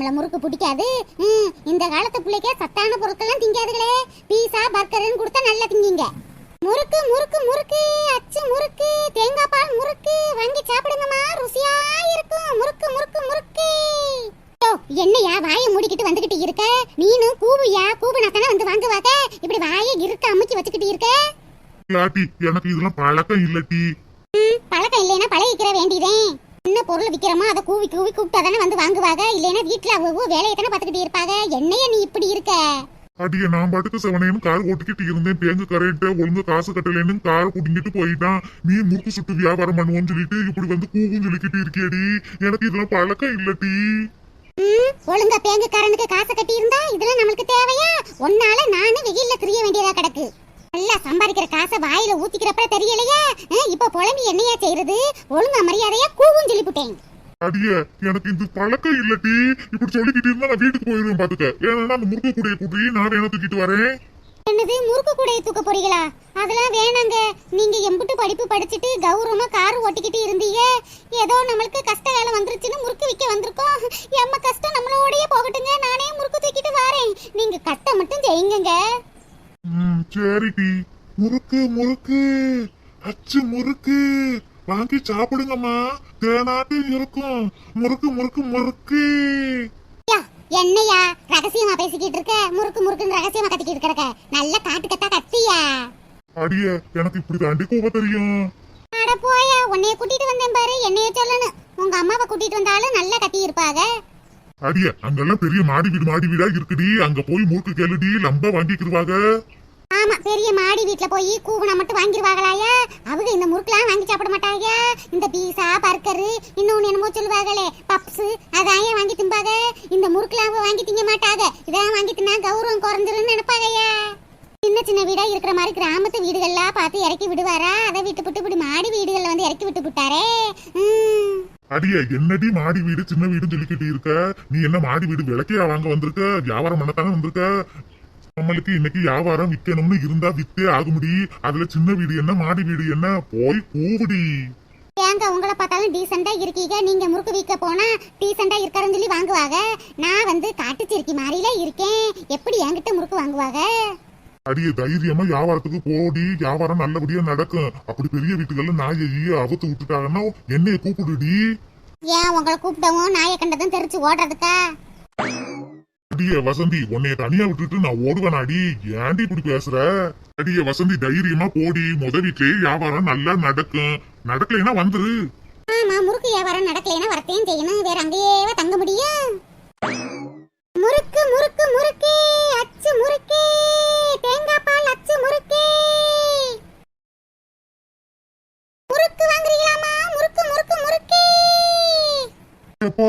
முறுக்கு முறுக்கு பிடிக்காது. இந்த காலத்து பிள்ளைக்க சத்தான பொருட்கள்லாம் திங்காதுகளே. பீஸா பர்கர்னு கொடுத்தா நல்லா திங்கிங்க. முறுக்கு முறுக்கு முறுக்கு அச்சு முறுக்கு தேங்காய் பால் முறுக்கு வாங்கி சாப்பிடுங்கம்மா ருசியா இருக்கும். முறுக்கு முறுக்கு முறுக்கு. என்னையா வாயை மூடிக்கிட்டு வந்துகிட்டு இருக்க? நீனும் கூவுயா கூவுனாத்தானே வந்து வாங்குவாங்க இப்படி வாயை இருக்க அமுக்கி வச்சுக்கிட்டு இருக்க? எனக்கு இதெல்லாம் பழக்கம் இல்லட்டி ம், பழக்கம் இல்லைன்னா பழகிக்கிற வேண்டியதேன் என்ன பொருள் விக்கிறோமோ அதை கூவி கூவி கூப்பிட்டா தானே வந்து வாங்குவாங்க? இல்லைன்னா வீட்டுல அவங்க வேலையை தானே பார்த்துக்கிட்டு இருப்பாங்க? என்னைய நீ இப்படி இருக்க? அடிய நான் பாட்டுக்கு செவனேன்னு கார் ஓட்டிக்கிட்டு இருந்தேன். பேங்கு கரெக்ட் ஒழுங்கா காசு கட்டலைன்னு கார் புடிங்கிட்டு போயிட்டான். நீ முறுக்கு சுட்டு வியாபாரம் பண்ணுவோன்னு சொல்லிட்டு இப்படி வந்து கூவும் சொல்லிக்கிட்டு இருக்கியடி. எனக்கு இதெல்லாம் பழக்கம் இல்லட்டி ம், ஒழுங்கா பேங்குக்காரனுக்கு காசு கட்டி இருந்தா இதெல்லாம் நம்மளுக்கு தேவையா? ஒன்னால நானும் வெயில்ல திரிய வேண்டியதா கிடக்கு. நல்லா சம்பாதிக்கிற காசை வாயில ஊத்திக்கிறப்ப தெரியலையா? இப்ப புலம்பி என்னையா செய்யறது ஒழுங்கா மரியாதையா கூவும் சொல்லிவிட்டேன். அடிய எனக்கு இது பழக்கம் இல்லட்டி இப்படி சொல்லிக்கிட்டு இருந்தா நான் வீட்டுக்கு போயிருவேன் பாத்துக்க. ஏன்னா அந்த முறுக்கு கூடைய கூட்டி நான் வேணா தூக்கிட்டு வரேன். என்னது முறுக்கு கூடையை தூக்க போறீங்களா? அதெல்லாம் வேணாங்க. நீங்க எம்புட்டு படிப்பு படிச்சுட்டு கௌரவமா கார் ஓட்டிக்கிட்டு இருந்தீங்க. ஏதோ நம்மளுக்கு கஷ்ட காலம் வந்துருச்சுன்னு முறுக்கு விற்க வந்திருக்கோம். எம்ம கஷ்டம் நம்மளோடயே போகட்டுங்க. நானே முறுக்கு தூக்கிட்டு வரேன். நீங்க கட்ட மட்டும் செய்யுங்கங்க ம் சரிடி முறுக்கு முறுக்கு. அச்சு முறுக்கு. வாங்கி சாப்பிடுங்கம்மா. தேனாட்டு இருக்கும். முறுக்கு முறுக்கு முறுக்கு. என்னையா? ரகசியமா பேசிக்கிட்டு இருக்க? முறுக்கு முறுக்குன்னு ரகசியமா கத்திக்கிட்டு இருக்க நல்ல காட்டு கத்தா கத்தியா? அடிய எனக்கு இப்படி தாண்டி கூவ தெரியும். அட போயா உன்னைய கூட்டிட்டு வந்தேன் பாரு. என்னைய சொல்லணும். உங்க அம்மாவை கூட்டிட்டு வந்தாலும் நல்லா கத்தி இருப்பாங்க அடிய அங்கெல்லாம் பெரிய மாடி வீடு மாடி வீடா இருக்குடி. அங்க போய் மூக்கு கேளுடி லம்ப வாங்கிக்கிடுவாங்க ஆமா பெரிய மாடி வீட்ல போய் கூவனை மட்டும் வாங்கிருவாங்களாயா அவங்க இந்த முறுக்குலாம் வாங்கி சாப்பிட மாட்டாங்க இந்த பீஸா பர்கரு இன்னொன்னு என்னமோ சொல்லுவாங்களே பப்ஸ் அதான் ஏன் வாங்கி திம்பாங்க இந்த முறுக்குலாம் அவங்க வாங்கி திங்க மாட்டாங்க இதான் வாங்கி தின்னா கௌரவம் குறைஞ்சிருன்னு நினைப்பாங்கய்யா சின்ன சின்ன வீடா இருக்கிற மாதிரி கிராமத்து வீடுகள்லாம் பார்த்து இறக்கி விடுவாரா? அதை விட்டு விட்டு இப்படி மாடி வீடுகள்ல வந்து இறக்கி விட்டு விட்டாரே அடிய என்னடி மாடி வீடு சின்ன வீடுன்னு சொல்லிக்கிட்டு இருக்க? நீ என்ன மாடி வீடு விளக்கையா வாங்க வந்திருக்க? வியாபாரம் பண்ணத்தானே வந்திருக்க? நம்மளுக்கு இன்னைக்கு வியாபாரம் விற்கணும்னு இருந்தா வித்தே ஆகுமுடி. அதுல சின்ன வீடு என்ன மாடி வீடு என்ன? போய் கூவுடி ஏங்க உங்களை பார்த்தாலும் டீசெண்டா இருக்கீங்க. நீங்க முறுக்கு விற்க போனா டீசெண்டா இருக்காருன்னு சொல்லி வாங்குவாங்க. நான் வந்து காட்டுச்சிருக்கி மாதிரில இருக்கேன். எப்படி என்கிட்ட முறுக்கு வாங்குவாங்க? அடிய தைரியமா வியாபாரத்துக்கு போடி. வியாபாரம் நல்லபடியா நடக்கும். அப்படி பெரிய வீட்டுகள்ல நாயை அவுத்து விட்டுட்டாங்கன்னா என்னைய கூப்பிடுடி. ஏன் உங்களை கூப்பிட்டவும் நாயை கண்டதும் தெரிச்சு ஓடுறதுக்கா? அடிய வசந்தி உன்னைய தனியா விட்டுட்டு நான் ஓடுவேன் அடி. ஏன்டி இப்படி பேசுற? அடிய வசந்தி தைரியமா போடி. முத வீட்லயே வியாபாரம் நல்லா நடக்கும். நடக்கலைன்னா வந்துரு. ஆமா முறுக்கு வியாபாரம் நடக்கலைன்னா வரத்தையும் செய்யணும். வேற அங்கேயே தங்க முடியும்? முறுக்கு முறுக்கு முறுக்கு அச்சு முறுக்கு தேங்காய் பால் அச்சு முறுக்கு. முறுக்கு வாங்குறீங்களாமா முறுக்கு முறுக்கு முறுக்கு. அப்பா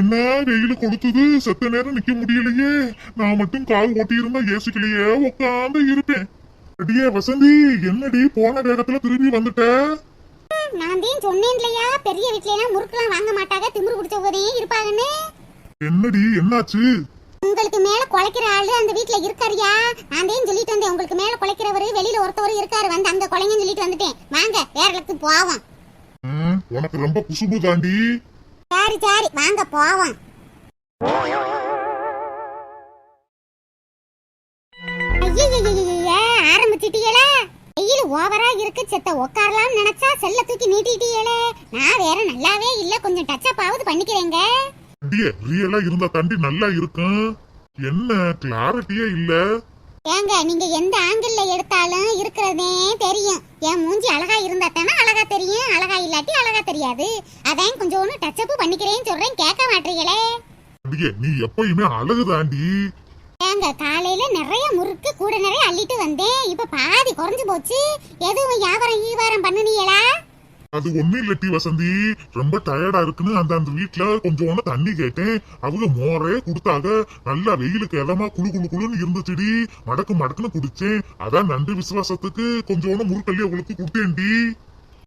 என்ன வெயில் கொடுத்தது? செத்த நேரம் நிக்க முடியலையே. நான் மட்டும் கால் ஓட்டி இருந்தா ஏசிக்கலையே உட்காந்து இருப்பேன். அடியே வசந்தி என்னடி போன வேகத்துல திரும்பி வந்துட்ட? நான் தான் சொன்னேன் இல்லையா பெரிய வீட்ல எல்லாம் முறுக்குலாம் வாங்க மாட்டாங்க திமிரு பிடிச்சவரே இருப்பாங்கன்னு என்னடி என்னாச்சு? உங்களுக்கு மேல குலைக்கிற ஆளு அந்த வீட்ல இருக்காருயா? நான் தான் சொல்லிட்டு வந்தேன். உங்களுக்கு மேல குலைக்கிறவரு வெளியில ஒருத்தவர் இருக்காரு. வந்து அங்க குலைங்கன்னு சொல்லிட்டு வந்துட்டேன். வாங்க வேற இடத்துக்கு போவோம். உனக்கு ரொம்ப குசுபு தாண்டி. சரி சரி. வாங்க போவோம். ஐயையையையைய, ஆரம்பிச்சிட்டீங்களா வெயில் ஓவரா இருக்கு. செத்த உட்காரலாம்னு நினைச்சா செல்ல தூக்கி நீட்டிட்டீங்களே நான் வேற நல்லாவே இல்ல. கொஞ்சம் டச்சப் ஆவது பண்ணிக்கிறேங்க. அடியே ரியலா இருந்தா தாண்டி நல்லா இருக்கும். என்ன கிளாரிட்டியே இல்ல. ஏங்க நீங்க எந்த ஆங்கிள் எடுத்தாலும் இருக்கிறதே தெரியும். என் மூஞ்சி அழகா இருந்தா தானே அழகா தெரியும். அழகா இல்லாட்டி அழகா தெரியாது. அதான் கொஞ்சோன்னு டச்சப் பண்ணிக்கிறேன்னு சொல்றேன் கேட்க மாட்டீங்களே? அடியே நீ எப்பயுமே அழகு தாண்டி ஏங்க காலையில நிறைய முறுக்கு கூட நிறைய அள்ளிட்டு வந்தேன். இப்ப பாதி குறைஞ்சு போச்சு. எதுவும் வியாபாரம் ஈவாரம் பண்ணுனீங்களா? அது ஒண்ணும் இல்லட்டி வசந்தி. ரொம்ப டயர்டா இருக்குன்னு அந்த அந்த வீட்ல கொஞ்சோண்டு தண்ணி கேட்டேன். அவங்க மோரே கொடுத்தாங்க. நல்லா வெயிலுக்கு இதமா குளு குளு குளுன்னு இருந்துச்சுடி. மடக்கு மடக்குன்னு குடிச்சேன். அதான் நன்றி விசுவாசத்துக்கு கொஞ்சோண்டு முறுக்கல்லி அவங்களுக்கு கொடுத்தேன்டி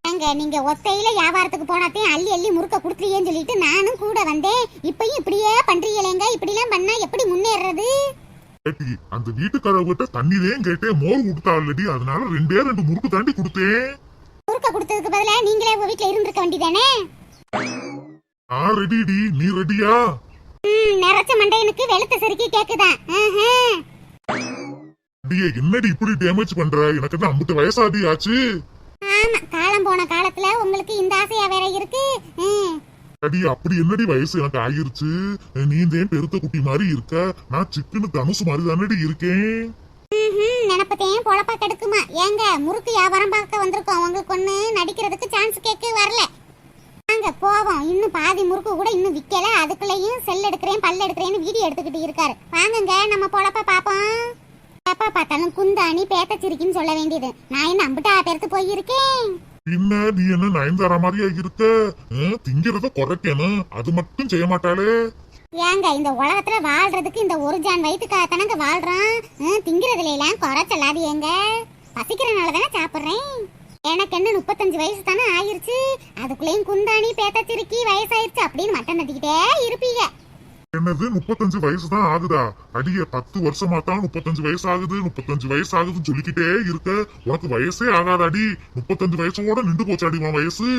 ஏங்க நீங்க ஒத்தையில வியாபாரத்துக்கு போனாத்தையும் அள்ளி அள்ளி முறுக்க கொடுத்துறியேன்னு சொல்லிட்டு நானும் கூட வந்தேன். இப்பயும் இப்படியே பண்றீங்களேங்க? இப்படிலாம் பண்ணா எப்படி முன்னேறது? ஏட்டி அந்த வீட்டுக்காரவகிட்ட தண்ணிதான் கேட்டேன். மோர் கொடுத்தா அதனால ரெண்டே ரெண்டு முறுக்கு தாண்டி கொடுத்தேன். கொடுத்ததுக்கு பதிலா நீங்களே உங்க வீட்ல இருந்திருக்க வேண்டியதானே? நான் ரெடிடி நீ ரெடியா? ம் நிறைச்ச மண்டையனுக்கு வெளுத்த செருக்கி கேக்குதான் ஆஹா. அடியே என்னடி இப்படி டேமேஜ் பண்ற? எனக்கு என்ன அம்புட்டு வயசாதி ஆச்சு? ஆமா காலம் போன காலத்துல உங்களுக்கு இந்த ஆசையா வேற இருக்கு. அடி அப்படி என்னடி வயசு எனக்கு ஆயிருச்சு? நீ தான் பெருத்த குட்டி மாதிரி இருக்க. நான் சிக்கனு தனுசு மாதிரி தானடி இருக்கேன். நினப்பத்தையும் பொழப்பா கெடுக்குமா? ஏங்க முறுக்கு வியாபாரம் பார்க்க வந்திருக்கோம். உங்களுக்கு ஒண்ணு நடிக்கிறதுக்கு சான்ஸ் கேட்க வரல. நாங்க போவோம். இன்னும் பாதி முறுக்கு கூட இன்னும் விக்கல. அதுக்குள்ளேயும் செல் எடுக்கிறேன் பல் எடுக்கிறேன்னு வீடியோ எடுத்துக்கிட்டு இருக்காரு. வாங்குங்க நம்ம பொழப்ப பாப்போம் எப்ப பார்த்தாலும் குந்தாணி பேத்தச்சிரிக்கின்னு சொல்ல வேண்டியது. நான் என்ன அம்பிட்டா பெருத்து போயிருக்கேன்? பின்ன நீ என்ன நயன்தாரா மாதிரியா இருக்க? திங்கிறத குறைக்கணும். அது மட்டும் செய்ய மாட்டாளே. ஏங்க இந்த உலகத்துல வாழ்றதுக்கு இந்த ஒரு ஜான் வயிற்றுக்காகத்தானங்க வாழ்றோம் ஹம், திங்கிறதுல எல்லாம் குறைச்சலாது ஏங்க பசிக்கிறனால தானே சாப்பிட்றேன். எனக்கு என்ன முப்பத்தஞ்சு வயசு தானே ஆயிருச்சு? அதுக்குள்ளேயும் குந்தாணி பேத்தச்சிருக்கி வயசாயிருச்சு அப்படின்னு மட்டன் நட்டிக்கிட்டே இருப்பீங்க. என்னது முப்பத்தஞ்சு வயசு தான் ஆகுதா? அடிய பத்து வருஷமா தான் முப்பத்தஞ்சு வயசு ஆகுது முப்பத்தஞ்சு வயசு ஆகுதுன்னு சொல்லிக்கிட்டே இருக்க. உனக்கு வயசே ஆகாதாடி. முப்பத்தஞ்சு வயசோட நின்று போச்சாடி உன் வயசு.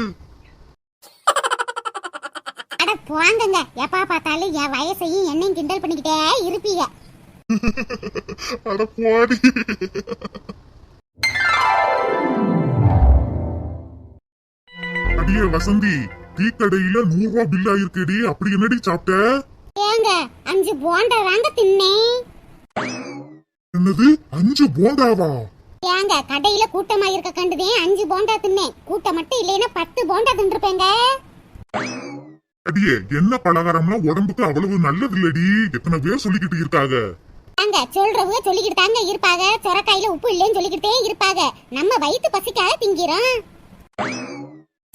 அட போங்கங்க எப்பா பார்த்தாலும் என் வயசையும் என்னையும் கிண்டல் பண்ணிக்கிட்டே இருப்பீங்க. அட போடி. அடியே வசந்தி டீ கடையில நூறு ரூபா பில் ஆயிருக்கேடி. அப்படி என்னடி சாப்பிட்ட? ஏங்க அஞ்சு போண்டா வாங்க தின்னேன். என்னது? அஞ்சு போண்டாவா? ஏங்க கடையில கூட்டமா இருக்க கண்டுதே அஞ்சு போண்டா தின்னேன். கூட்டம் மட்டும் இல்லைன்னா பத்து போண்டா தின்றுப்பேங்க. அடியே என்ன பலகாரம்லாம் உடம்புக்கு அவ்வளவு நல்லது இல்லடி எத்தனை பேர் சொல்லிக்கிட்டு இருக்காங்க? அங்க சொல்றவங்க சொல்லிக்கிட்டு தாங்க இருப்பாங்க. சொரக்காயில உப்பு இல்லைன்னு சொல்லிக்கிட்டே இருப்பாங்க. நம்ம வயித்து பசிக்காக திங்கிறோம்.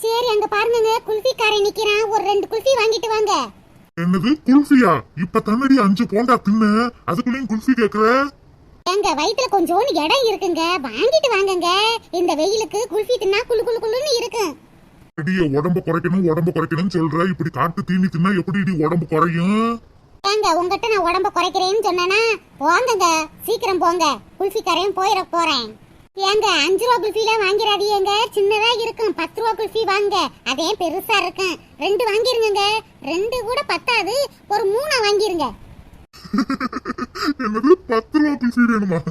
சரி அங்க பாருங்க குல்ஃபிக்காரன் நிக்கிறான். ஒரு ரெண்டு குல்ஃபி வாங்கிட்டு வாங்க. என்னது குல்ஃபியா? இப்ப தன்னடி அஞ்சு போண்டா தின்ன. அதுக்குள்ளேயும் குல்ஃபி கேக்குற? எங்க வயித்துல கொஞ்சோண்டு இடம் இருக்குங்க. வாங்கிட்டு வாங்குங்க. இந்த வெயிலுக்கு குல்ஃபி தின்னா குளு குளு குளுன்னு இருக்கும். அடியே உடம்ப குறைக்கணும் உடம்ப குறைக்கணும்னு சொல்ற. இப்படி காட்டு தீனி தின்னா எப்படி இடி உடம்பு குறையும்? ஏங்க உங்ககிட்ட நான் உடம்ப குறைக்கிறேன்னு சொன்னேனா போங்கங்க சீக்கிரம் போங்க. குல்ஃபி கரையும் போயிட போறேன். ஏங்க அஞ்சு ரூபா குல்ஃபிலாம் வாங்கிடாதீங்க சின்னதா இருக்கும். பத்து ரூபா குல்ஃபி வாங்க. அதே பெருசா இருக்கும். ரெண்டு வாங்கிருங்க ரெண்டு கூட பத்தாது. ஒரு மூணா வாங்கிருங்க. என்னது? பத்து ரூபா குல்ஃபி வேணுமா?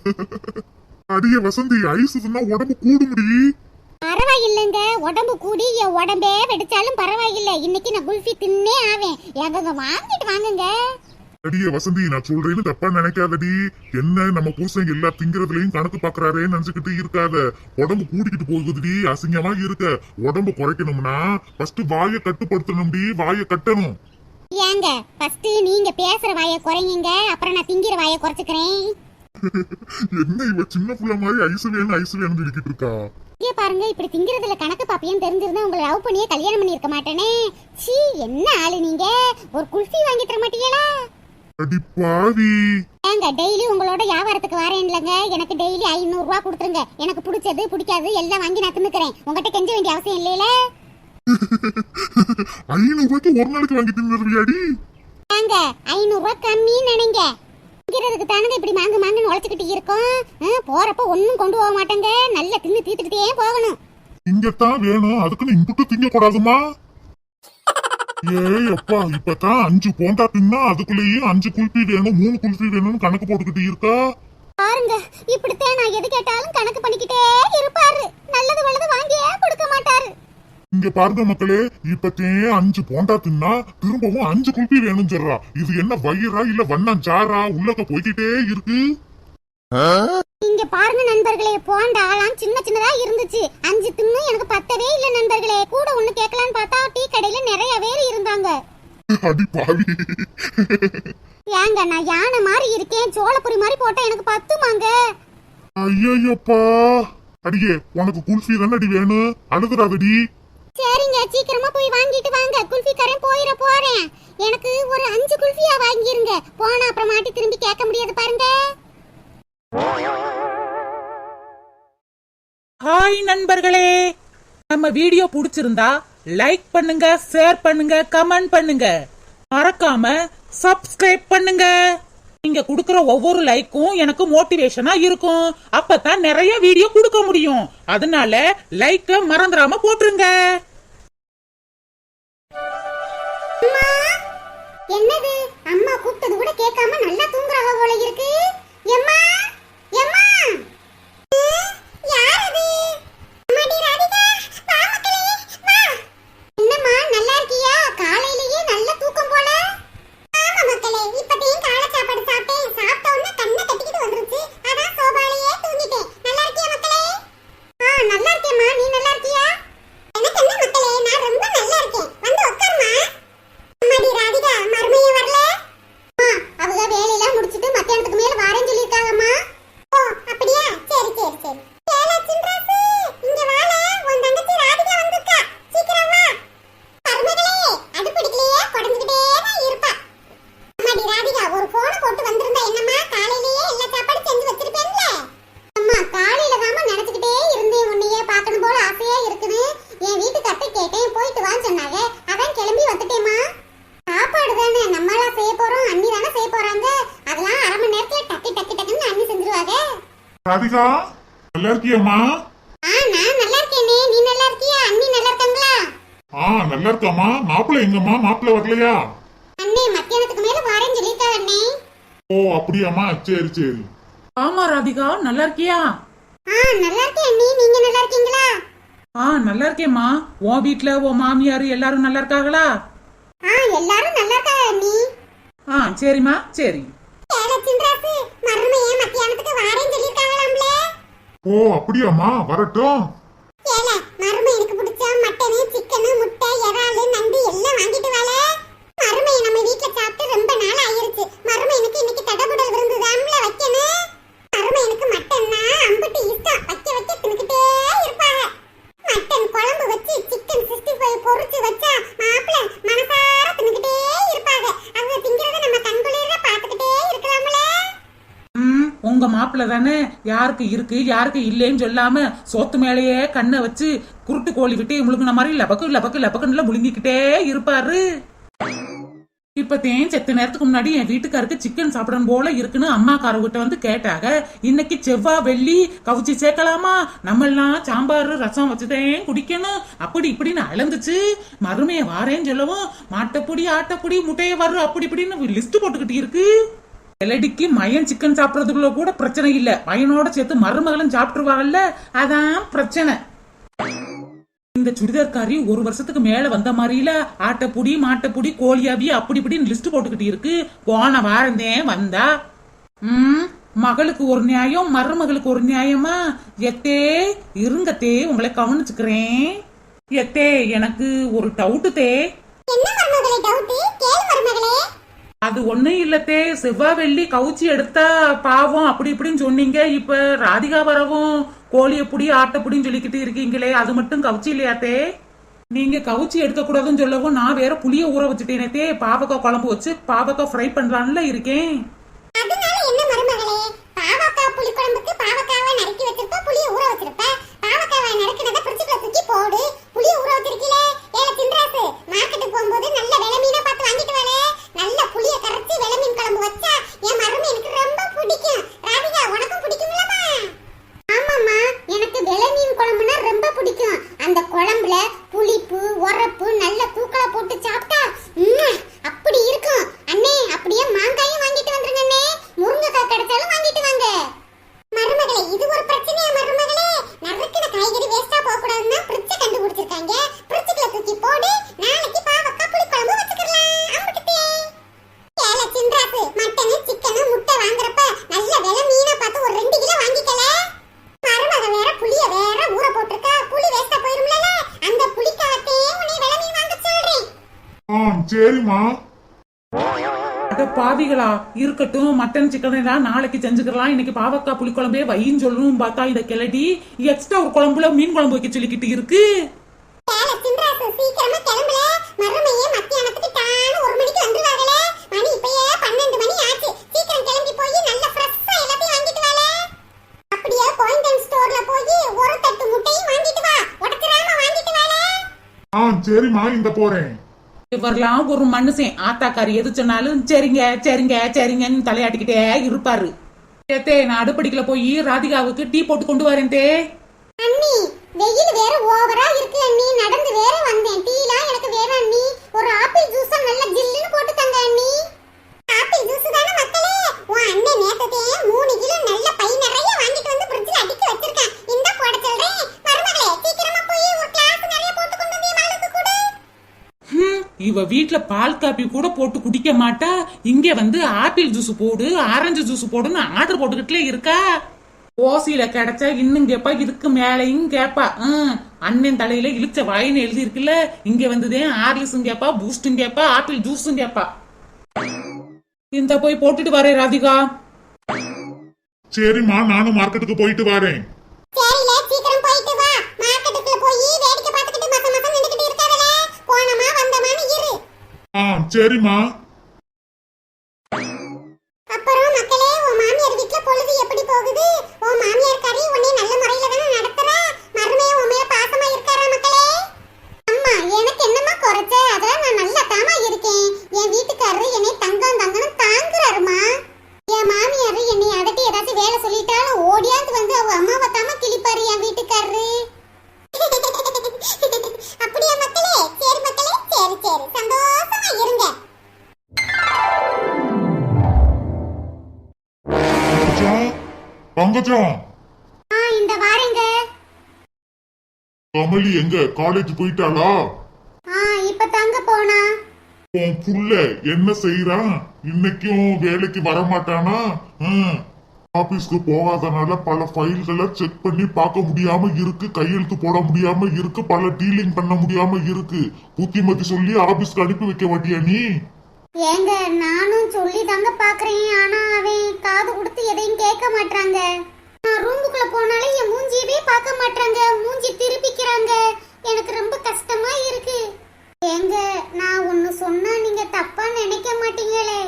அடியே வசந்தி ஐஸ் தின்னா உடம்பு கூடுமுடி. பரவாயில்லைங்க. உடம்பு கூடி என் உடம்பே வெடிச்சாலும் பரவாயில்லை. இன்னைக்கு நான் குல்ஃபி தின்னே ஆவேன். எங்க வாங்கிட்டு வாங்குங்க. அடியே வசந்தி நான் சொல்றேன்னு தப்பா நினைக்காதடி. என்ன நம்ம புருஷன் எல்லா திங்கிறதுலயும் கணக்கு பாக்குறாரே நினைச்சுக்கிட்டு இருக்காத. உடம்பு கூடிக்கிட்டு போகுதுடி அசிங்கமா இருக்க. உடம்பு குறைக்கணும்னா ஃபர்ஸ்ட் வாயை கட்டுப்படுத்தணும்டி வாயை கட்டணும். ஏங்க ஃபர்ஸ்ட் நீங்க பேசுற வாயை குறைங்க அப்புறம் நான் திங்கிற வாயை குறைச்சுக்கிறேன். என்ன இவ சின்ன புள்ள மாதிரி ஐஸ் வேணும் ஐஸ் வேணும் சொல்லிக்கிட்டு இருக்கா? இங்கே பாருங்க இப்படி திங்கிறதுல கணக்கு பாப்பியன்னு தெரிஞ்சிருந்தா உங்களை லவ் பண்ணியே கல்யாணம் பண்ணியிருக்க மாட்டேனே. சீ என்ன ஆளு நீங்க? ஒரு குல்ஃபி வாங்கி தர மாட்டீங்களா? அடி பாவி. ஏங்க டெய்லி உங்களோட வியாபாரத்துக்கு வரேன் இல்லைங்க எனக்கு டெய்லி ஐநூறு ரூபா கொடுத்துருங்க. எனக்கு பிடிச்சது பிடிக்காது எல்லாம் வாங்கி நான் தின்னுக்கிறேன். உங்ககிட்ட கெஞ்ச வேண்டிய அவசியம் இல்லைல ஐநூறு ரூபாய்க்கு ஒரு நாளைக்கு வாங்கி தின்னுருவியாடி? ஏங்க ஐநூறு ரூபா கம்மின்னு நினைங்க. திங்கிறதுக்கு தானுங்க இப்படி மாங்கு மாங்குன்னு உழைச்சிக்கிட்டு இருக்கோம்? போறப்ப ஒன்றும் கொண்டு போக மாட்டேங்க. நல்லா தின்னு தீத்துக்கிட்டே போகணும். இங்கத்தான் வேணும். அதுக்குன்னு இம்புட்டு திங்க கூடாதுமா ஏய் அப்பா இப்பதான் அஞ்சு போண்டா தின்னா அதுக்குள்ளேயும் அஞ்சு குல்பி வேணும் மூணு குல்பி வேணும்னு கணக்கு போட்டுக்கிட்டு இருக்கா? பாருங்க இப்படித்தான் நான் எது கேட்டாலும் கணக்கு பண்ணிக்கிட்டே இருப்பாரு. நல்லது வல்லது வாங்கியே கொடுக்க மாட்டாரு. இங்க பாருங்க மக்களே இப்பத்தேன் அஞ்சு போண்டா தின்னா திரும்பவும் அஞ்சு குல்பி வேணும் சொல்றா. இது என்ன வயிறா இல்ல வண்ணம் சாரா உள்ளக்க போய்கிட்டே இருக்கு. இங்க பாருங்க நண்பர்களே போண்ட ஆளாம் சின்ன சின்னதா இருந்துச்சு. அஞ்சு தின்னு எனக்கு பத்தவே இல்ல நண்பர்களே. கூட ஒண்ணு கேட்கலான்னு பார்த்தா டீ கடையில நிறைய பேர் இருந்தாங்க. அடி பாவி. ஏங்க நான் யானை மாதிரி இருக்கேன். சோளப்புரி மாதிரி போட்டா எனக்கு பத்துமாங்க. ஐயப்பா அடியே உனக்கு குல்ஃபி தானடி வேணும்? அழுகுறாதடி. சரிங்க சீக்கிரமா போய் வாங்கிட்டு வாங்க. குல்ஃபி கரையும் போயிட போறேன். எனக்கு ஒரு அஞ்சு குல்ஃபியா வாங்கிருங்க. போனா அப்புறம் மாட்டி திரும்பி கேட்க முடியாது பாருங்க. ஹாய் நண்பர்களே. நம்ம வீடியோ பிடிச்சிருந்தா லைக் பண்ணுங்க ஷேர் பண்ணுங்க கமெண்ட் பண்ணுங்க. மறக்காம சப்ஸ்கிரைப் பண்ணுங்க. நீங்க குடுக்கற ஒவ்வொரு லைக்கும் எனக்கு மோட்டிவேஷனா இருக்கும். அப்பதான் நிறைய வீடியோ கொடுக்க முடியும். அதனால லைக்க மறந்துடாம போட்டுருங்க. என்னது? அம்மா கூப்பிட்டது கூட கேட்காம நல்லா தூங்குறாங்க போல இருக்கு. எம்மா யார் அது அம்மாடி ராதிகா வா மக்களே வா என்னம்மா நல்லா இருக்கியா காலையிலேயே நல்ல தூக்கம் போல ஆமா மக்களே இப்பதையும் காலை சாப்பாடு சாப்பிட்டேன் சாப்பிட்ட உடனே கண்ணை கட்டிக்கிட்டு வந்துருச்சு அதான் சோபாலையே தூங்கிட்டேன் நல்லா இருக்கியா மக்களே ஆ நல்லா இருக்கேம்மா நீ நல்லா இருக்கியா எனக்கு என்ன மக்களே நான் ரொம்ப நல்லா இருக்கேன் வந்து உட்காருமா அம்மாடி ராதிகா மருமையும் வரல அம்மா அவங்க வேலையெல்லாம் முடிச்சிட்டு மத்தியானத்துக்கு மேல வரேன்னு சொல்லிருக்காங்கம்மா ஓ அப்படியா சரி சரி சரி ஏல சின்ராசு இங்க வால உன் தங்கச்சி ராதிகா வந்திருக்கா சீக்கிரம் வா மருமகளே அடுப்படிக்கலையே குடஞ்சிக்கிட்டே தான் இருப்பா அம்மாடி ராதிகா ஒரு போனை போட்டு வந்திருந்தா என்னம்மா காலையிலேயே எல்லா சாப்பாடு செஞ்சு வச்சிருப்பேன்ல அம்மா காலையில தாம்மா நினைச்சுக்கிட்டே இருந்தேன் உன்னையே பார்க்கணும் போல ஆசையா இருக்குன்னு என் வீட்டுக்கு கேட்டேன் போயிட்டு வான்னு சொன்னாங்க அதான் கிளம்பி வந்துட்டேம்மா சாப்பாடு தானே நம்மளா செய்ய போறோம் அண்ணி தானே செய்ய போறாங்க அதெல்லாம் அரை மணி நேரத்துல டக்கு டக்கு டக்குன்னு அண்ணி செஞ்சிருவாங்க ராதிகா நல்லா இருக்கியம்மா? ஆ நான் நல்லா இருக்கேனே. நீ நல்லா இருக்கியா? அண்ணி நல்லா இருக்காங்களா? ஆ நல்லா இருக்காம்மா. மாப்பிள்ளை எங்கம்மா? மாப்பிள்ளை வரலையா? அண்ணே மத்தியானத்துக்கு மேல வரேன்னு சொல்லியிருக்காங்க அண்ணே. ஓ அப்படியாம்மா. சரி சரி. ஆமா ராதிகா. நல்லா இருக்கியா? ஆ நல்லா இருக்கேன் அண்ணி. நீங்க நல்லா இருக்கீங்களா? ஆ நல்லா இருக்கேம்மா. உன் வீட்ல உன் மாமியார் எல்லாரும் நல்லா இருக்காங்களா? ஆ எல்லாரும் நல்லா இருக்காங்க அண்ணி. ஆ சரிம்மா. சரி. ஏல சின்ராசு மருமையே மத்தியானத்துக்கு வரேன்னு சொல்லியிருக்காங்களாம்ல ஓ அப்படியாம்மா? வரட்டும் ஏல மருமை எனக்கு பிடிச்ச மட்டனு சிக்கனு முட்டை இறாலு நண்டு எல்லாம் வாங்கிட்டு வாழ மருமையை நம்ம வீட்ல சாப்பிட்டு ரொம்ப நாள் ஆயிருச்சு மருமை எனக்கு இன்னைக்கு தடபுடல் விருந்து தான்ல வைக்கணும் மருமை எனக்கு மட்டன்னா அம்புட்டு இஷ்டம் வைக்க வைக்க தின்னுக்கிட்டே இருப்பாங்க மட்டன் குழம்பு வச்சு சிக்கன் சிக்ஸ்டி ஃபைவ் பொரிச்சு வச்சா மாப்பிள மனசார தின்னுக்கிட்டே இருப்பாங்க அவங்க திங்கிறத நம்ம கண்குளிர பார்த்துக்கிட்டே இருக்கலாம்ல ம் உங்க தானே யாருக்கு இருக்கு யாருக்கு இல்லைன்னு சொல்லாம சோத்து மேலேயே கண்ணை வச்சு குருட்டு கோழி விட்டு முழுங்கின மாதிரி லபக்கு லபக்கு லபக்குன்னு முழுங்கிக்கிட்டே இருப்பாரு. இப்பத்தேன் செத்த நேரத்துக்கு முன்னாடி என் வீட்டுக்காருக்கு சிக்கன் சாப்பிடணும் போல இருக்குன்னு அம்மாக்காரவங்கிட்ட வந்து கேட்டாங்க இன்னைக்கு செவ்வாய் வெள்ளி கவிச்சு சேர்க்கலாமா? நம்ம எல்லாம் சாம்பார் ரசம் வச்சுதேன் குடிக்கணும். அப்படி இப்படின்னு அலந்துச்சு. மறுமைய வாரேன்னு சொல்லவும் மாட்டப்பொடி ஆட்டப்பொடி முட்டைய வரும் அப்படி இப்படின்னு லிஸ்ட் போட்டுக்கிட்டு இருக்கு. எலடிக்கு மயன் சிக்கன் சாப்பிடறதுக்குள்ள கூட பிரச்சனை இல்ல. மயனோட சேர்த்து மருமகளும் சாப்பிட்டுருவாங்கல்ல? அதான் பிரச்சனை. இந்த சுடிதார்காரி ஒரு வருஷத்துக்கு மேல வந்த மாதிரில ஆட்டப்புடி மாட்டப்புடி கோழியாவி அப்படி இப்படின்னு லிஸ்ட் போட்டுக்கிட்டு இருக்கு. போன வாரந்தேன் வந்தா. ம் மகளுக்கு ஒரு நியாயம் மருமகளுக்கு ஒரு நியாயமா? எத்தே இருங்கத்தே உங்களை கவனிச்சுக்கிறேன். எத்தே எனக்கு ஒரு டவுட்டு தே என்ன மருமகளே டவுட் கேளு மருமகளே ஒன்னும் இல்லத்தே செவ்வாய் வெள்ளி கவுச்சி எடுத்தா பாவம். அப்படி இப்படின்னு சொன்னீங்க. இப்ப ராதிகா வரவும் கோழிய புடி ஆட்டப்புடின்னு சொல்லிக்கிட்டு இருக்கீங்களே. அது மட்டும் கவுச்சி இல்லையாத்தே நீங்க கவுச்சி எடுக்க கூடாதுன்னு சொல்லவும் நான் வேற புளிய ஊற வச்சுட்டேனே பாவக்காய் குழம்பு வச்சு பாவக்காய் ஃப்ரை பண்றான்ல இருக்கேன். புளிய போடு. புளிய ஊற வச்சிருக்கீங்களே ஏல சின்ராசு மார்க்கெட்டுக்கு போகும்போது நல்ல விலை மீனா பார்த்து வாங்கிட்டு வரேன் நல்ல புளிய கரைச்சி விலை குழம்பு வச்சா என் மருமை எனக்கு ரொம்ப பிடிக்கும். ராதிகா உனக்கும் பிடிக்கும்லமா ஆமாம்மா எனக்கு விலை குழம்புனா ரொம்ப பிடிக்கும். அந்த குழம்புல புளிப்பு உரப்பு நல்ல தூக்கலா போட்டு சாப்பிட்டா உம், அப்படி இருக்கும் அண்ணே அப்படியே மாங்காயும் வாங்கிட்டு வந்துருங்க அண்ணே முருங்கைக்காய் கிடைச்சாலும் வாங்கிட்டு வாங்க மருமகளே இது ஒரு பிரச்சனையா மருமகளே நறுக்கின காய்கறி வேஸ்டா போக கூடாதுன்னா பிரிட்ஜ கண்டுபிடிச்சிருக்காங்க பிரிட்ஜுக்குள்ள தூக்கி போடு நாளைக்கு பாவக்காய் புளி குழம்பு வச்சுக்கலாம் அம்பிட்டுட்டே ஏல சின்ராசு மட்டனு சிக்கனு முட்டை வாங்குறப்ப நல்ல விலை மீனா பார்த்து ஒரு ரெண்டு கிலோ வாங்கிக்கல மருமக வேற புளிய வேற ஊற போட்டிருக்கா புளி வேஸ்டா போயிரும்ல அந்த புளிக்காகத்தே உன்னை விலை மீன் வாங்க சொல்றேன் ஆ சரிம்மா அட பாவிகளா இருக்கட்டும் மட்டன் சிக்கன் எல்லாம் நாளைக்கு செஞ்சுக்கலாம் இன்னைக்கு பாவக்காய் புளிக்குழம்பே வையின்னு சொல்லணும் பார்த்தா இத கிளடி எக்ஸ்ட்ரா ஒரு குழம்புல மீன் குழம்பு வைக்க சொல்லிக்கிட்டு இருக்கு. ஏல சின்ராசு சீக்கிரமா கிளம்பல. மறுமையே மத்தியானத்துக்கு டான்னு ஒரு மணிக்கு வந்துருவாங்களே. மணி இப்பயே பன்னெண்டு மணி ஆச்சு. சீக்கிரம் கிளம்பி போய் நல்ல ஃப்ரெஷ்ஷா எல்லாத்தையும் வாங்கிட்டு வாளே அப்படியே பாயிண்ட் ஸ்டோர்ல போய் ஒரு தட்டு முட்டையும் வாங்கிட்டு வா. உடச்சிராம வாங்கிட்டு சரிம்மா இந்த போறேன். இவரெல்லாம் ஒரு மனுஷன். ஆத்தாக்காரி எது சொன்னாலும் சரிங்க சரிங்க சரிங்கன்னு தலையாட்டிக்கிட்டே இருப்பாரு. ஏத்தே நான் அடுப்படிக்கல போய் ராதிகாவுக்கு டீ போட்டு கொண்டு வரேன் தே. அண்ணி வெயில் வேற ஓவரா இருக்கு அண்ணி. நடந்து வேற வந்தேன். டீலாம் எனக்கு வேற அண்ணி. ஒரு ஆப்பிள் ஜூஸா நல்ல ஜில்லுன்னு போட்டு தங்க அண்ணி. இவ வீட்டுல பால் காப்பி கூட போட்டு குடிக்க மாட்டா. இங்க வந்து ஆப்பிள் ஜூஸ் போடு ஆரஞ்சு ஜூஸ் போடுன்னு ஆர்டர் போட்டுக்கிட்டே இருக்கா? ஓசியில கிடைச்சா இன்னும் கேப்பா இதுக்கு மேலையும் கேப்பா. ஹம், அண்ணன் தலையில இழுச்ச வாயின்னு எழுதி இருக்குல்ல இங்க வந்ததே ஆர்லிஸும் கேப்பா பூஸ்டும் கேப்பா ஆப்பிள் ஜூஸும் கேப்பா. இந்த போய் போட்டுட்டு வரேன் ராதிகா. சரிம்மா நானும் மார்க்கெட்டுக்கு போயிட்டு வரேன். சரிம்மா. கமலி எங்க? காலேஜ் போயிட்டாளா? ஆ இப்ப தங்க போனா? உன் புள்ள என்ன செய்யறான் இன்னைக்கும் வேலைக்கு வரமாட்டானா? ஹம். ஆபீஸ்க்கு போகாதனால பல ஃபைல்களை செக் பண்ணி பார்க்க முடியாம இருக்கு கையெழுத்து போட முடியாம இருக்கு பல டீலிங் பண்ண முடியாம இருக்கு. புத்திமதி சொல்லி ஆபீஸ்க்கு அனுப்பி வைக்க மாட்டியா நீ? ஏங்க நானும் சொல்லி தாங்க பாக்குறேன் ஆனா அவன் காது கொடுத்து எதையும் கேட்க மாட்டாங்க ரூமுக்குள்ள போனாலே என் மூஞ்சியவே பார்க்க மாட்டாங்க மூஞ்சி திருப்பிக்கிறாங்க. எனக்கு ரொம்ப கஷ்டமா இருக்கு. ஏங்க நான் ஒன்னு சொன்னா நீங்க தப்பா நினைக்க மாட்டீங்களே.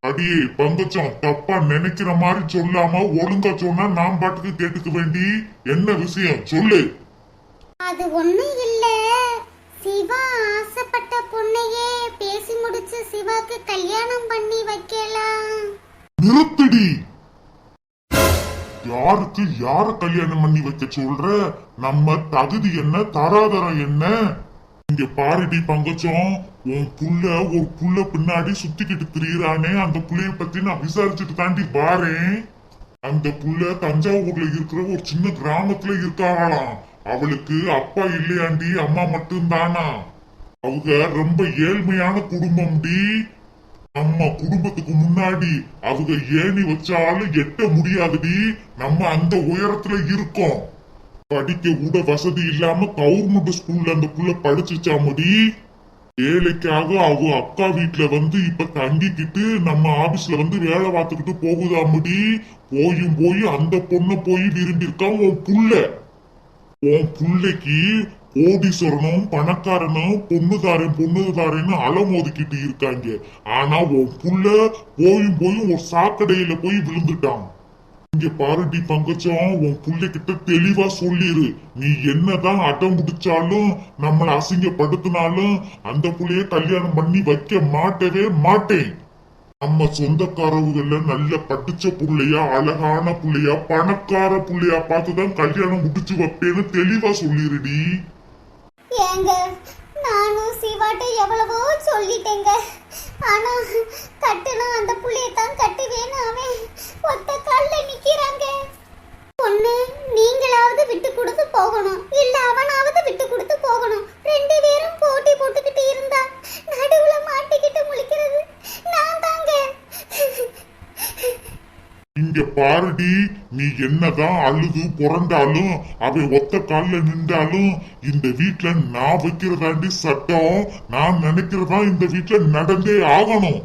அடியே பங்கச்சம் தப்பா நினைக்கிற மாதிரி சொல்லாம ஒழுங்கா சொன்னா நான் பாட்டுக்கு கேட்டுக்க வேண்டி? என்ன விஷயம்? சொல்லு. அது ஒண்ணும் இல்ல. சிவா ஆசைப்பட்ட பொண்ணையே பேசி முடிச்சு சிவாக்கு கல்யாணம் பண்ணி வைக்கலாம். நிறுத்துடி. யாருக்கு யார கல்யாணம் பண்ணி வைக்க சொல்ற? நம்ம தகுதி என்ன தராதரம் என்ன? இங்க பாருடி பங்கச்சம் உன் புள்ள ஒரு புள்ள பின்னாடி சுத்திக்கிட்டு திரியிறானே அந்த புள்ளைய பத்தி நான் விசாரிச்சுட்டு தாண்டி பாரேன் அந்த புள்ள தஞ்சாவூர்ல இருக்கிற ஒரு சின்ன கிராமத்துல இருக்காங்களாம் அவளுக்கு அப்பா இல்லையாண்டி அம்மா மட்டும்தானா? அவங்க ரொம்ப ஏழ்மையான குடும்பம்டி. நம்ம குடும்பத்துக்கு முன்னாடி அவங்க ஏணி வச்சாலும் எட்ட முடியாதுடி. நம்ம அந்த உயரத்துல இருக்கோம். படிக்க கூட வசதி இல்லாம கவர்மெண்ட் ஸ்கூல்ல அந்த புள்ள படிச்சுச்சாமடி வேலைக்காக அவ அக்கா வீட்டுல வந்து இப்ப தங்கிக்கிட்டு நம்ம ஆபீஸ்ல வந்து வேலை பார்த்துக்கிட்டு போகுதாமடி போயும் போய் அந்த பொண்ணை போய் விரும்பியிருக்கான் உன் புள்ள. உன் பிள்ளைக்கு கோடீஸ்வரனும் பணக்காரனும் பொண்ணுதாரன் பொண்ணுதாரன்னு அலமோதிக்கிட்டு இருக்காங்க. ஆனா உன் புள்ள போயும் போயும் ஒரு சாக்கடையில போய் விழுந்துட்டான். இங்க பாருடி பங்கச்சம் உன் புள்ளைகிட்ட தெளிவா சொல்லிரு. நீ என்னதான் அடம் பிடிச்சாலும் நம்மள அசிங்கப்படுத்தினாலும் அந்த புள்ளைய கல்யாணம் பண்ணி வைக்க மாட்டவே மாட்டேன். நம்ம சொந்தக்காரவுகள்ல நல்ல படிச்ச புள்ளையா அழகான புள்ளையா பணக்கார புள்ளையா பார்த்துதான் கல்யாணம் முடிச்சு வைப்பேன்னு தெளிவா சொல்லிருடி. ஏங்க? நானும் சிவாட்ட எவ்வளவோ சொல்லிட்டேங்க. ஆனா கட்டுனா அந்த புள்ளைய தான் கட்டுவேன்னு அவன். ஒத்த கால்ல நிக்கிறாங்க. பொண்ணு நீங்களாவது விட்டு கொடுத்து போகணும். இல்ல அவனாவது விட்டு கொடுத்து போகணும். ரெண்டு பேரும் போட்டி போட்டுக்கிட்டு இருந்தா நடுவுல மாட்டிக்கிட்டு முழிக்கிறது. நான் தாங்க. இங்க பாருடி நீ என்னதான் அழுது புரண்டாலும் அவன் ஒத்த கால்ல நின்றாலும் இந்த வீட்டுல நான் வைக்கிறதாண்டி சட்டம் நான் நினைக்கிறதா இந்த வீட்டுல நடந்தே ஆகணும்.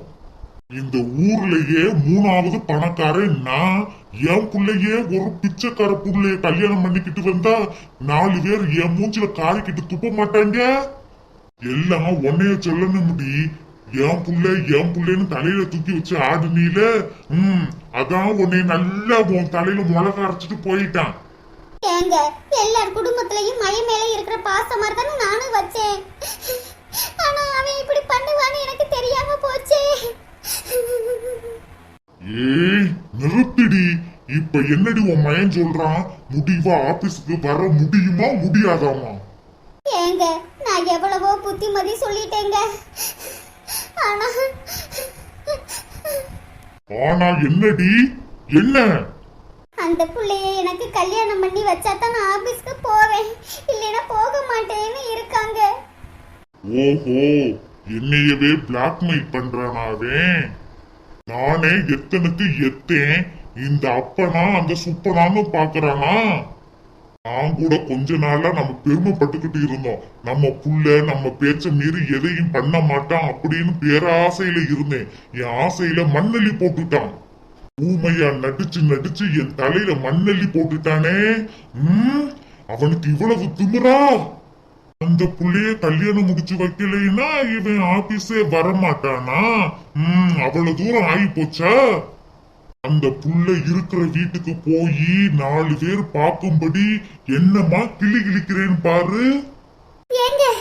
இந்த ஊர்லயே மூணாவது பணக்காரன் நான் என் புள்ளையே ஒரு பிச்சைக்கார புள்ளைய கல்யாணம் பண்ணிக்கிட்டு வந்தா நாலு பேர் என் மூஞ்சில காரிக்கிட்டு துப்ப மாட்டாங்க? எல்லாம் உன்னைய சொல்லணும் முடி என் புள்ள என் புள்ளைன்னு தலையில தூக்கி வச்சு ஆடுனீல ம் அதான் உன்னை நல்லா உன் தலையில மிளகா அரைச்சிட்டு போயிட்டான். ஏங்க எல்லார் குடும்பத்திலயும் மய மேல இருக்கிற பாசமா தானே நானும் வச்சேன். ஆனா அவன் இப்படி பண்ணுவான்னு எனக்கு தெரியாம போச்சே. ஏய் நிறுத்திடி. இப்ப என்னடி உன் மயன் சொல்றான்? முடிவா ஆபீஸ்க்கு வர முடியுமா முடியாதாமா? ஏங்க நான் எவ்வளவோ புத்திமதி சொல்லிட்டேங்க. ஆனா என்னடி? என்ன? அந்த புள்ளைய எனக்கு கல்யாணம் பண்ணி வச்சா தான் நான் ஆபீஸ்க்கு போவேன். இல்லைன்னா போக மாட்டேன்னு இருக்காங்க. ஓஹோ என்னையவே பிளாக்மெயில் பண்றானாவே. நானே எத்தனுக்கு எத்தேன். இந்த அப்பனா அந்த சுப்பனான்னு பாக்குறானா? நான் கூட கொஞ்ச நாளா நம்ம பெருமைப்பட்டுக்கிட்டு இருந்தோம். நம்ம புள்ள நம்ம பேச்ச மீறி எதையும் பண்ண மாட்டான் அப்படின்னு பேராசையில இருந்தேன். என் ஆசையில மண்ணெல்லி போட்டுட்டான். ஊமையா நடிச்சு நடிச்சு என் தலையில மண்ணள்ளி போட்டுட்டானே. உம் அவனுக்கு இவ்வளவு திமிரா? அந்த புள்ளைய கல்யாணம் முடிச்சு வைக்கலைன்னா இவன் ஆபீஸே வரமாட்டானா? உம் அவ்வளவு தூரம் ஆகி போச்சா அந்த புள்ள இருக்கிற வீட்டுக்கு போய் நாலு பேர் பாக்கும்படி என்னமா கிளி கிழிக்கிறேன்னு பாரு. வேணாம்.